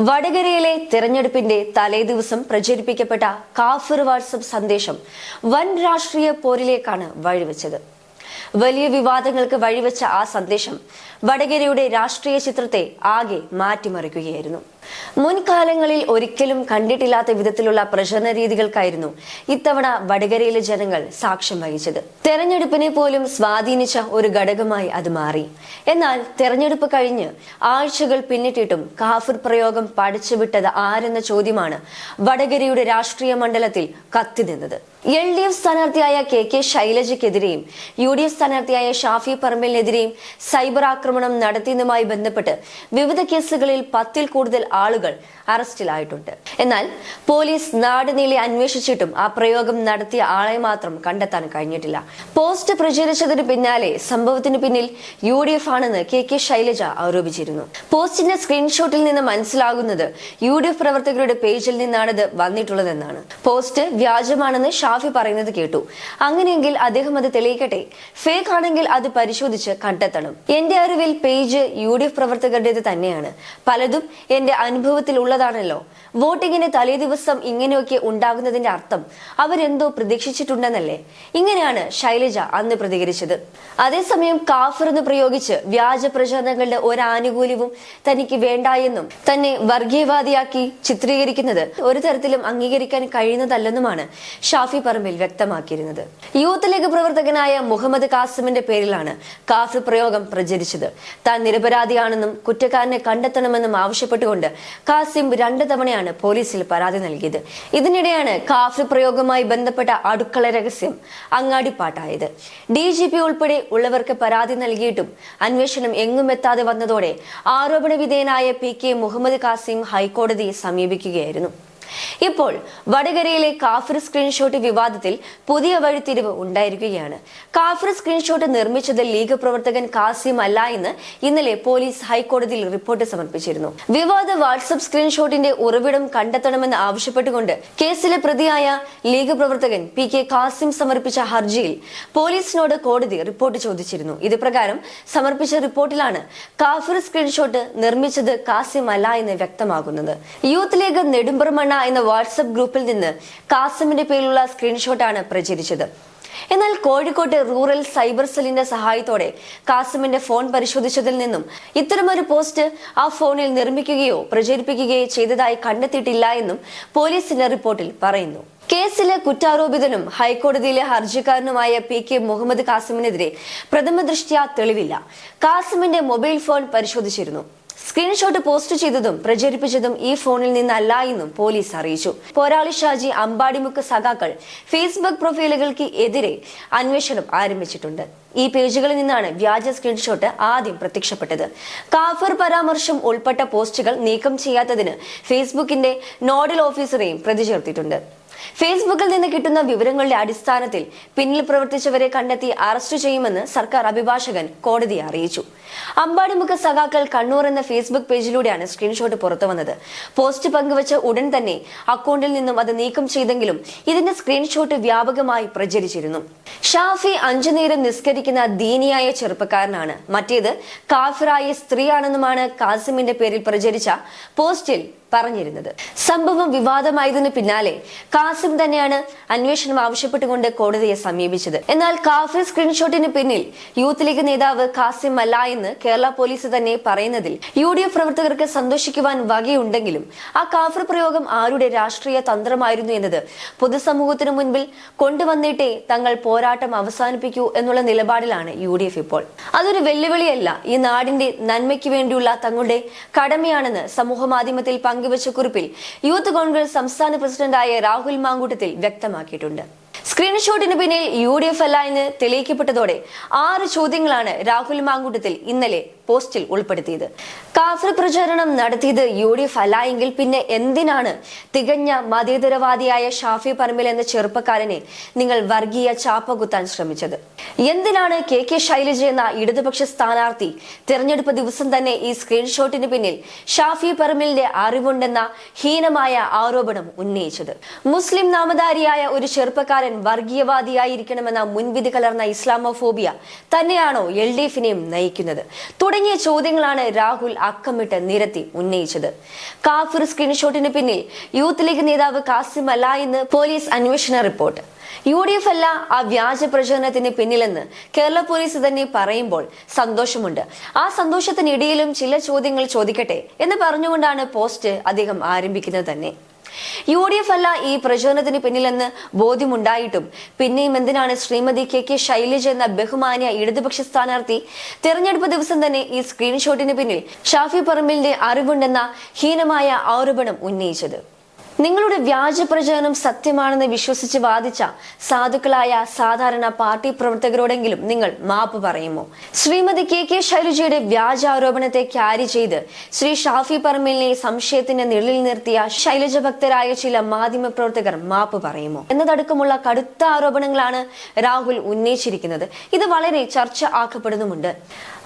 വടകരയിലെ തെരഞ്ഞെടുപ്പിന്റെ തലേദിവസം പ്രചരിപ്പിക്കപ്പെട്ട കാഫിർ വാട്സപ്പ് സന്ദേശം വൻ രാഷ്ട്രീയ പോരിലേക്കാണ് വഴിവെച്ചത്. വലിയ വിവാദങ്ങൾക്ക് വഴിവെച്ച ആ സന്ദേശം വടകരയുടെ രാഷ്ട്രീയ ചിത്രത്തെ ആകെ മാറ്റിമറിക്കുകയായിരുന്നു. മുൻകാലങ്ങളിൽ ഒരിക്കലും കണ്ടിട്ടില്ലാത്ത വിധത്തിലുള്ള പ്രചരണ രീതികൾക്കായിരുന്നു ഇത്തവണ വടകരയിലെ ജനങ്ങൾ സാക്ഷ്യം വഹിച്ചത്. തെരഞ്ഞെടുപ്പിനെ പോലും സ്വാധീനിച്ച ഒരു ഘടകമായി അത് മാറി. എന്നാൽ തെരഞ്ഞെടുപ്പ് കഴിഞ്ഞ് ആഴ്ചകൾ പിന്നിട്ടിട്ടും കാഫിർ പ്രയോഗം പഠിച്ചുവിട്ടത് ആരെന്ന ചോദ്യമാണ് വടകരയുടെ രാഷ്ട്രീയ മണ്ഡലത്തിൽ കത്തിനിന്നത് എൽ ഡി എഫ് സ്ഥാനാർത്ഥിയായ കെ കെ ശൈലജയ്ക്കെതിരെയും യു ഡി എഫ് സ്ഥാനാർത്ഥിയായ ഷാഫി പറമ്പലിനെതിരെയും സൈബർ ആക്രമണം നടത്തിയതുമായി ബന്ധപ്പെട്ട് വിവിധ കേസുകളിൽ പത്തിൽ കൂടുതൽ ആളുകൾ അറസ്റ്റിലായിട്ടുണ്ട്. എന്നാൽ പോലീസ് നാടുനീളെ അന്വേഷിച്ചിട്ടും ആ പ്രയോഗം നടത്തിയ ആളെ മാത്രം കണ്ടെത്താൻ കഴിഞ്ഞിട്ടില്ല. പോസ്റ്റ് പ്രചരിച്ചതിന് പിന്നാലെ സംഭവത്തിന് പിന്നിൽ യു ഡി എഫ് ആണെന്ന് കെ കെ ശൈലജ ആരോപിച്ചിരുന്നു. പോസ്റ്റിന്റെ സ്ക്രീൻഷോട്ടിൽ നിന്ന് മനസ്സിലാകുന്നത് യു ഡി എഫ് പ്രവർത്തകരുടെ പേജിൽ നിന്നാണിത് വന്നിട്ടുള്ളതെന്നാണ്. പോസ്റ്റ് വ്യാജമാണെന്ന് ഷാഫി പറയുന്നത് കേട്ടു. അങ്ങനെയെങ്കിൽ അദ്ദേഹം അത് തെളിയിക്കട്ടെ. ഫേക്ക് ആണെങ്കിൽ അത് പരിശോധിച്ച് കണ്ടെത്തണം. എന്റെ അറിവിൽ പേജ് യു ഡി എഫ് പ്രവർത്തകരുടേത് തന്നെയാണ്. പലതും എന്റെ അനുഭവത്തിൽ ഉള്ളതാണല്ലോ വോട്ടിങ്ങിന് തലേ ദിവസം ഇങ്ങനെയൊക്കെ ഉണ്ടാകുന്നതിന്റെ അർത്ഥം അവരെന്തോ പ്രതീക്ഷിച്ചിട്ടുണ്ടെന്നല്ലേ? ഇങ്ങനെയാണ് ശൈലജ അന്ന് പ്രതികരിച്ചത്. അതേസമയം കാഫർ എന്ന് പ്രയോഗിച്ച് വ്യാജ പ്രചരണങ്ങളുടെ ഒരാനുകൂല്യവും തനിക്ക് വേണ്ട എന്നും തന്നെ വർഗീയവാദിയാക്കി ചിത്രീകരിക്കുന്നത് ഒരു തരത്തിലും അംഗീകരിക്കാൻ കഴിയുന്നതല്ലെന്നുമാണ് ഷാഫി പറമ്പിൽ വ്യക്തമാക്കിയിരുന്നത്. യൂത്ത് ലീഗ് പ്രവർത്തകനായ മുഹമ്മദ് കാസിമിന്റെ പേരിലാണ് കാഫർ പ്രയോഗം പ്രചരിച്ചത്. താൻ നിരപരാധിയാണെന്നും കുറ്റക്കാരനെ കണ്ടെത്തണമെന്നും ആവശ്യപ്പെട്ടുകൊണ്ട് കാസിം രണ്ടു തവണയാണ് പോലീസിൽ പരാതി നൽകിയത്. ഇതിനിടെയാണ് കാഫ് പ്രയോഗവുമായി ബന്ധപ്പെട്ട അടുക്കള രഹസ്യം അങ്ങാടിപ്പാട്ടായത്. ഡി ജി പി ഉൾപ്പെടെ ഉള്ളവർക്ക് പരാതി നൽകിയിട്ടും അന്വേഷണം എങ്ങും എത്താതെ വന്നതോടെ ആരോപണ വിധേയനായ പി കെ മുഹമ്മദ് കാസിം ഹൈക്കോടതിയെ സമീപിക്കുകയായിരുന്നു. ഇപ്പോൾ വടകരയിലെ കാഫിർ സ്ക്രീൻഷോട്ട് വിവാദത്തിൽ പുതിയ വഴിത്തിരിവ് ഉണ്ടായിരിക്കുകയാണ്. കാഫിർ സ്ക്രീൻഷോട്ട് നിർമ്മിച്ചത് ലീഗ് പ്രവർത്തകൻ കാസിം അല്ല എന്ന് ഇന്നലെ പോലീസ് ഹൈക്കോടതിയിൽ റിപ്പോർട്ട് സമർപ്പിച്ചിരുന്നു. വിവാദ വാട്സപ്പ് സ്ക്രീൻഷോട്ടിന്റെ ഉറവിടം കണ്ടെത്തണമെന്ന് ആവശ്യപ്പെട്ടുകൊണ്ട് കേസിലെ പ്രതിയായ ലീഗ് പ്രവർത്തകൻ പി കെ കാസിം സമർപ്പിച്ച ഹർജിയിൽ പോലീസിനോട് കോടതി റിപ്പോർട്ട് ചോദിച്ചിരുന്നു. ഇത് പ്രകാരം സമർപ്പിച്ച റിപ്പോർട്ടിലാണ് കാഫിർ സ്ക്രീൻഷോട്ട് നിർമ്മിച്ചത് കാസിം അല്ല എന്ന് വ്യക്തമാകുന്നത്. യൂത്ത് ലീഗ് നെടുമ്പറമണ്ണ എന്ന വാട്സപ്പ് ഗ്രൂപ്പിൽ നിന്ന് കാസിമിന്റെ പേരിലുള്ള സ്ക്രീൻഷോട്ടാണ് പ്രചരിച്ചത്. എന്നാൽ കോഴിക്കോട്ട് റൂറൽ സൈബർ സെല്ലിന്റെ സഹായത്തോടെ കാസിമിന്റെ ഫോൺ പരിശോധിച്ചതിൽ നിന്നും ഇത്തരമൊരു പോസ്റ്റ് ആ ഫോണിൽ നിർമ്മിക്കുകയോ പ്രചരിപ്പിക്കുകയോ ചെയ്തതായി കണ്ടെത്തിയിട്ടില്ല എന്നും പോലീസിന്റെ റിപ്പോർട്ടിൽ പറയുന്നു. കേസിലെ കുറ്റാരോപിതനും ഹൈക്കോടതിയിലെ ഹർജിക്കാരനുമായ പി കെ മുഹമ്മദ് കാസിമിനെതിരെ പ്രഥമ ദൃഷ്ട്യാ തെളിവില്ല. കാസിമിന്റെ മൊബൈൽ ഫോൺ പരിശോധിച്ചിരുന്നു. സ്ക്രീൻഷോട്ട് പോസ്റ്റ് ചെയ്തതും പ്രചരിപ്പിച്ചതും ഈ ഫോണിൽ നിന്നല്ല എന്നും പോലീസ് അറിയിച്ചു. പോരാളി ഷാജി അമ്പാടിമുക്ക് സഖാക്കൾ ഫേസ്ബുക്ക് പ്രൊഫൈലുകൾക്ക് എതിരെ അന്വേഷണം ആരംഭിച്ചിട്ടുണ്ട്. ഈ പേജുകളിൽ നിന്നാണ് വ്യാജ സ്ക്രീൻഷോട്ട് ആദ്യം പ്രത്യക്ഷപ്പെട്ടത്. കാഫർ പരാമർശം ഉൾപ്പെട്ട പോസ്റ്റുകൾ നീക്കം ചെയ്യാത്തതിന് ഫേസ്ബുക്കിന്റെ നോഡൽ ഓഫീസറെയും പ്രതി ചേർത്തിട്ടുണ്ട് ഫേസ്ബുക്കിൽ നിന്ന് കിട്ടുന്ന വിവരങ്ങളുടെ അടിസ്ഥാനത്തിൽ പിന്നിൽ പ്രവർത്തിച്ചവരെ കണ്ടെത്തി അറസ്റ്റ് ചെയ്യുമെന്ന് സർക്കാർ അഭിഭാഷകൻ കോടതിയെ അറിയിച്ചു. അമ്പാടിമുഖ സഖാക്കൾ കണ്ണൂർ എന്ന ഫേസ്ബുക്ക് പേജിലൂടെയാണ് സ്ക്രീൻഷോട്ട് പുറത്തുവന്നത് പോസ്റ്റ് പങ്കുവച്ച ഉടൻ തന്നെ അക്കൗണ്ടിൽ നിന്നും അത് നീക്കം ചെയ്തെങ്കിലും ഇതിന്റെ സ്ക്രീൻഷോട്ട് വ്യാപകമായി പ്രചരിച്ചിരുന്നു. ഷാഫി അഞ്ചു നേരം നിസ്കരിക്കുന്ന ദീനിയായ ചെറുപ്പക്കാരനാണ്. മറ്റേത് കാഫിറായ സ്ത്രീയാണെന്നുമാണ് കാസിമിന്റെ പേരിൽ പ്രചരിച്ച പോസ്റ്റിൽ പറഞ്ഞിരുന്നത്. സംഭവം വിവാദമായതിനു പിന്നാലെ കാസിം തന്നെയാണ് അന്വേഷണം ആവശ്യപ്പെട്ടുകൊണ്ട് കോടതിയെ സമീപിച്ചത്. എന്നാൽ കാഫി സ്ക്രീൻഷോട്ടിന് പിന്നിൽ യൂത്ത് ലീഗ് നേതാവ് കാസിം അല്ല എന്ന് കേരള പോലീസ് തന്നെ പറയുന്നതിൽ യു ഡി എഫ് പ്രവർത്തകർക്ക് സന്തോഷിക്കുവാൻ വകയുണ്ടെങ്കിലും ആ കാഫിർ പ്രയോഗം ആരുടെ രാഷ്ട്രീയ തന്ത്രമായിരുന്നു എന്നത് പൊതുസമൂഹത്തിനു മുൻപിൽ കൊണ്ടുവന്നിട്ടേ തങ്ങൾ പോരാട്ടം അവസാനിപ്പിക്കൂ എന്നുള്ള നിലപാടിലാണ് യു ഡി എഫ് ഇപ്പോൾ. അതൊരു വെല്ലുവിളിയല്ല ഈ നാടിന്റെ നന്മയ്ക്ക് വേണ്ടിയുള്ള തങ്ങളുടെ കടമയാണെന്ന് സമൂഹ മാധ്യമത്തിൽ പങ്കുവച്ച കുറിപ്പിൽ യൂത്ത് കോൺഗ്രസ് സംസ്ഥാന പ്രസിഡന്റായ രാഹുൽ മാങ്കൂട്ടത്തിൽ വ്യക്തമാക്കിയിട്ടുണ്ട് സ്ക്രീൻഷോട്ടിന് പിന്നിൽ യു ഡി എഫ് അല്ല എന്ന് തെളിയിക്കപ്പെട്ടതോടെ ആറ് ചോദ്യങ്ങളാണ് രാഹുൽ മാങ്കൂട്ടത്തിൽ ഇന്നലെ പോസ്റ്റിൽ ഉൾപ്പെടുത്തിയത്. കാഫർ പ്രചാരണം നടത്തിയത് യു ഡി എഫ് അല്ല എങ്കിൽ പിന്നെ എന്തിനാണ് തികഞ്ഞ മതേതരവാദിയായ ഷാഫി പറമ്പിൽ എന്ന ചെറുപ്പക്കാരനെ നിങ്ങൾ വർഗീയ ചാപ്പ കുത്താൻ ശ്രമിച്ചത്? എന്തിനാണ് കെ കെ ശൈലജ എന്ന ഇടതുപക്ഷ സ്ഥാനാർത്ഥി തെരഞ്ഞെടുപ്പ് ദിവസം തന്നെ ഈ സ്ക്രീൻഷോട്ടിന് പിന്നിൽ ഷാഫി പറമ്പിലിന്റെ അറിവുണ്ടെന്ന ഹീനമായ ആരോപണം ഉന്നയിച്ചത്? മുസ്ലിം നാമധാരിയായ ഒരു ചെറുപ്പക്കാരൻ വർഗീയവാദിയായിരിക്കണമെന്ന മുൻവിധി കലർന്ന ഇസ്ലാമോഫോബിയ തന്നെയാണോ എൽ ഡി എഫിനെയും നയിക്കുന്നത്? തുടങ്ങിയ ചോദ്യങ്ങളാണ് രാഹുൽ അക്കമിട്ട് നിരത്തി ഉന്നയിച്ചത്. കാഫിർ സ്ക്രീൻഷോട്ടിന് പിന്നിൽ യൂത്ത് ലീഗ് നേതാവ് കാസിം അല്ല എന്ന് പോലീസ് അന്വേഷണ റിപ്പോർട്ട്. യു ഡി എഫ് അല്ല ആ വ്യാജ പ്രചരണത്തിന് പിന്നിലെന്ന് കേരള പോലീസ് തന്നെ പറയുമ്പോൾ സന്തോഷമുണ്ട്. ആ സന്തോഷത്തിനിടയിലും ചില ചോദ്യങ്ങൾ ചോദിക്കട്ടെ എന്ന് പറഞ്ഞുകൊണ്ടാണ് പോസ്റ്റ് അദ്ദേഹം ആരംഭിക്കുന്നത് തന്നെ. യു ഡി എഫ് അല്ല ഈ പ്രചോദനത്തിന് പിന്നിലെന്ന് ബോധ്യമുണ്ടായിട്ടും. പിന്നെയും എന്തിനാണ് ശ്രീമതി കെ കെ ശൈലജ എന്ന ബഹുമാന്യ ഇടതുപക്ഷ സ്ഥാനാർത്ഥി തെരഞ്ഞെടുപ്പ് ദിവസം തന്നെ ഈ സ്ക്രീൻഷോട്ടിന് പിന്നിൽ ഷാഫി പറമ്പിലിന്റെ അറിവുണ്ടെന്ന ഹീനമായ ആരോപണം ഉന്നയിച്ചത്. നിങ്ങളുടെ വ്യാജ പ്രചരണം സത്യമാണെന്ന് വിശ്വസിച്ച് വാദിച്ച സാധുക്കളായ സാധാരണ പാർട്ടി പ്രവർത്തകരോടെങ്കിലും നിങ്ങൾ മാപ്പ് പറയുമോ? ശ്രീമതി കെ കെ ശൈലജയുടെ വ്യാജ ആരോപണത്തെ ക്യാരി ചെയ്ത് ശ്രീ ഷാഫി പറമ്പിലിനെ സംശയത്തിന്റെ നിഴലിൽ നിർത്തിയ ശൈലജ ഭക്തരായ ചില മാധ്യമ പ്രവർത്തകർ മാപ്പ് പറയുമോ? എന്നതടക്കമുള്ള കടുത്ത ആരോപണങ്ങളാണ് രാഹുൽ ഉന്നയിച്ചിരിക്കുന്നത്. ഇത് വളരെ ചർച്ച ആക്കപ്പെടുന്നുമുണ്ട്.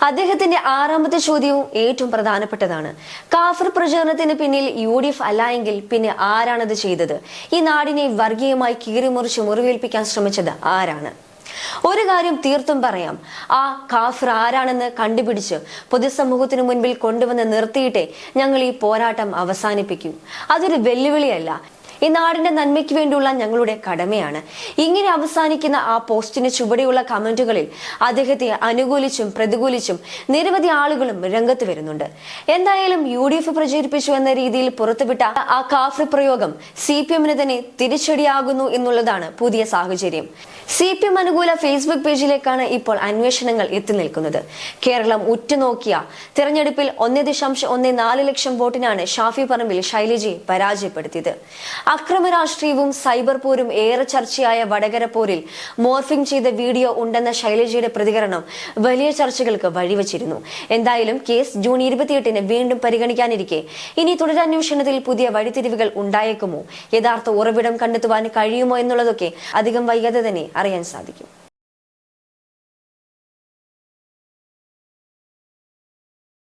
അദ്ദേഹത്തിന്റെ ആറാമത്തെ ചോദ്യവും ഏറ്റവും പ്രധാനപ്പെട്ടതാണ്. കാഫർ പ്രചരണത്തിന് പിന്നിൽ യു ഡി എഫ് അല്ല എങ്കിൽ പിന്നെ ആരാണത് ചെയ്തത്? ഈ നാടിനെ വർഗീയമായി കീറിമുറിച്ച് മുറിവേൽപ്പിക്കാൻ ശ്രമിച്ചത് ആരാണ്? ഒരു കാര്യം തീർത്തും പറയാം. ആ കാഫർ ആരാണെന്ന് കണ്ടുപിടിച്ച് പൊതുസമൂഹത്തിനു മുൻപിൽ കൊണ്ടുവന്ന് നിർത്തിയിട്ടേ ഞങ്ങൾ ഈ പോരാട്ടം അവസാനിപ്പിക്കും. അതൊരു വെല്ലുവിളിയല്ല. ഈ നാടിന്റെ നന്മയ്ക്ക് വേണ്ടിയുള്ള ഞങ്ങളുടെ കടമയാണ്. ഇങ്ങനെ അവസാനിക്കുന്ന ആ പോസ്റ്റിന് ചുവടെയുള്ള കമന്റുകളിൽ അദ്ദേഹത്തെ അനുകൂലിച്ചും പ്രതികൂലിച്ചും നിരവധി ആളുകളും രംഗത്ത് വരുന്നുണ്ട്. എന്തായാലും യു ഡി എഫ് പ്രചരിപ്പിച്ചു എന്ന രീതിയിൽ പുറത്തുവിട്ട ആ കാഫ്രി പ്രയോഗം സി പി എമ്മിന് തന്നെ തിരിച്ചടിയാകുന്നു എന്നുള്ളതാണ് പുതിയ സാഹചര്യം. സി പി എം അനുകൂല ഫേസ്ബുക്ക് പേജിലേക്കാണ് ഇപ്പോൾ അന്വേഷണങ്ങൾ എത്തി നിൽക്കുന്നത്. കേരളം ഉറ്റുനോക്കിയ തിരഞ്ഞെടുപ്പിൽ ഒന്നേ ദശാംശം ഒന്നേ നാല് ലക്ഷം വോട്ടിനാണ് ഷാഫി പറമ്പിൽ ശൈലജയെ പരാജയപ്പെടുത്തിയത്. അക്രമ രാഷ്ട്രീയവും സൈബർ പോരും ഏറെ ചർച്ചയായ വടകര പോരിൽ മോർഫിംഗ് ചെയ്ത വീഡിയോ ഉണ്ടെന്ന ശൈലജയുടെ പ്രതികരണം വലിയ ചർച്ചകൾക്ക് വഴിവച്ചിരുന്നു. എന്തായാലും കേസ് ജൂൺ ഇരുപത്തിയെട്ടിന് വീണ്ടും പരിഗണിക്കാനിരിക്കെ. ഇനി തുടരന്വേഷണത്തിൽ പുതിയ വഴിത്തിരിവുകൾ ഉണ്ടായേക്കുമോ? യഥാർത്ഥ ഉറവിടം കണ്ടെത്തുവാൻ കഴിയുമോ എന്നുള്ളതൊക്കെ അധികം വൈകാതെ തന്നെ അറിയാൻ സാധിക്കും.